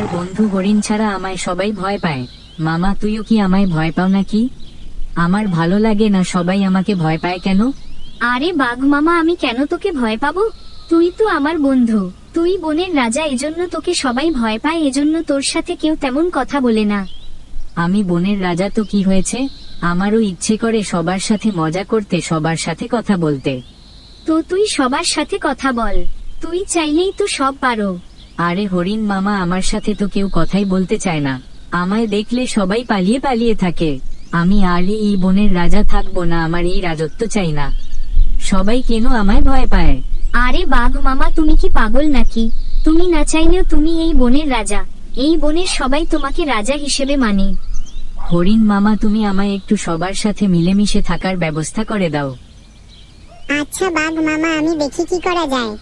আমার বন্ধু হরিণ ছাড়া আমায় সবাই ভয় পায়। মামা তুইও কি আমায় ভয় পাও নাকি? আমার ভালো লাগে না সবাই আমাকে ভয় পায় কেন? আরে বাঘ মামা আমি কেন তোকে ভয় পাবো? তুই তো আমার বন্ধু। তুই বনের রাজা এজন্য তোকে সবাই ভয় পায় এজন্য তোর সাথে কেউ তেমন কথা বলে না। আমি বনের রাজা তো কি হয়েছে? আমারও ইচ্ছে করে সবার সাথে মজা করতে সবার সাথে কথা বলতে। তো তুই সবার সাথে কথা বল। তুই চাইলেই তো সব পারো। আরে হরিণ মামা আমার সাথে তো কেউ কথাই বলতে চায় না। আমায় দেখলে সবাই পালিয়ে পালিয়ে থাকে। আমি আর এই বনের রাজা থাকব না আমার এই রাজত্ব চাই না। সবাই কেন আমায় ভয় পায়? আরে বাঘ মামা তুমি কি পাগল নাকি? তুমি না চাইলেও তুমি এই বনের রাজা। এই বনের সবাই তোমাকে রাজা হিসেবে মানে। হরিণ মামা তুমি আমায় একটু সবার সাথে মিলেমিশে থাকার ব্যবস্থা করে দাও। আচ্ছা বাঘ মামা আমি দেখি কি করা যায়।